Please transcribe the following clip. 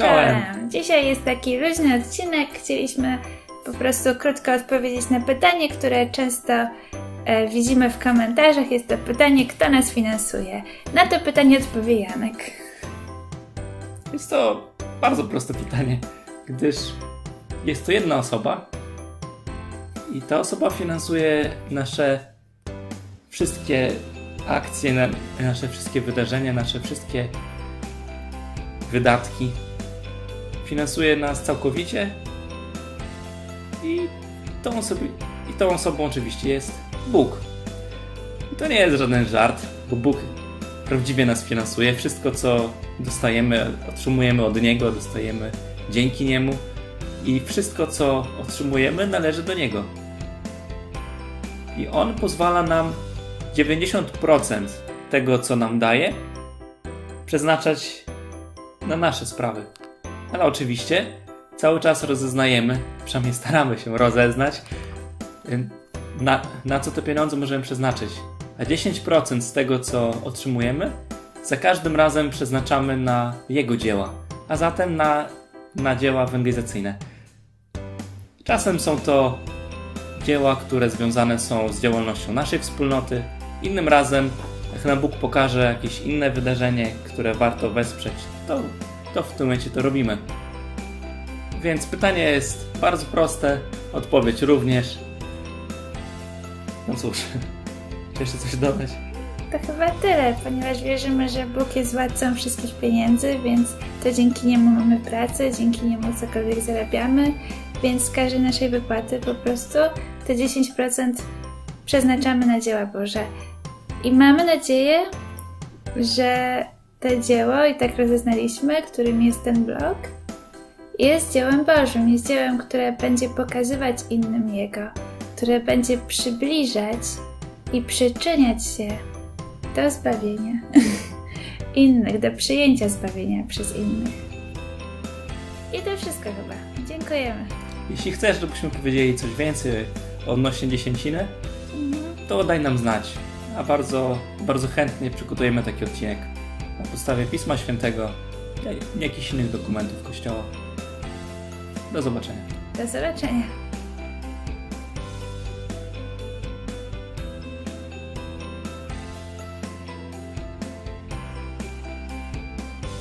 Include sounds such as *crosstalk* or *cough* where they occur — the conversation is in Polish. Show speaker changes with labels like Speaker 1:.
Speaker 1: Czołem. Dzisiaj jest taki luźny odcinek. Chcieliśmy po prostu krótko odpowiedzieć na pytanie, które często e, widzimy w komentarzach. Jest to pytanie, kto nas finansuje. Na to pytanie odpowie Janek.
Speaker 2: Jest to bardzo proste pytanie, gdyż jest to jedna osoba i ta osoba finansuje nasze wszystkie akcje, na- nasze wszystkie wydarzenia, nasze wszystkie wydatki. Finansuje nas całkowicie i tą, osobą, i tą osobą oczywiście jest Bóg. I to nie jest żaden żart, bo Bóg prawdziwie nas finansuje. Wszystko, co dostajemy, otrzymujemy od Niego, dostajemy dzięki Niemu i wszystko, co otrzymujemy, należy do Niego. I On pozwala nam 90% tego, co nam daje, przeznaczać na nasze sprawy. Ale oczywiście cały czas rozeznajemy, przynajmniej staramy się rozeznać, na, na co te pieniądze możemy przeznaczyć. A 10% z tego, co otrzymujemy, za każdym razem przeznaczamy na jego dzieła, a zatem na, na dzieła ewangelizacyjne. Czasem są to dzieła, które związane są z działalnością naszej wspólnoty, innym razem, jak nam Bóg pokaże jakieś inne wydarzenie, które warto wesprzeć, to, to w tym momencie to robimy. Więc pytanie jest bardzo proste, odpowiedź również. No cóż, *laughs* jeszcze coś dodać?
Speaker 1: To chyba tyle, ponieważ wierzymy, że Bóg jest władcą wszystkich pieniędzy, więc to dzięki Niemu mamy pracę, dzięki Niemu cokolwiek zarabiamy, więc z każdej naszej wypłaty po prostu te 10% przeznaczamy na dzieła Boże. I mamy nadzieję, że to dzieło, i tak rozeznaliśmy, którym jest ten blog, jest dziełem Bożym, jest dziełem, które będzie pokazywać innym Jego, które będzie przybliżać i przyczyniać się do zbawienia *laughs* innych, do przyjęcia zbawienia przez innych. I to wszystko chyba. Dziękujemy.
Speaker 2: Jeśli chcesz, żebyśmy powiedzieli coś więcej odnośnie dziesięciny, to daj nam znać. A bardzo, bardzo chętnie przygotujemy taki odcinek na podstawie Pisma Świętego i jakichś innych dokumentów Kościoła. Do zobaczenia.
Speaker 1: Do zobaczenia.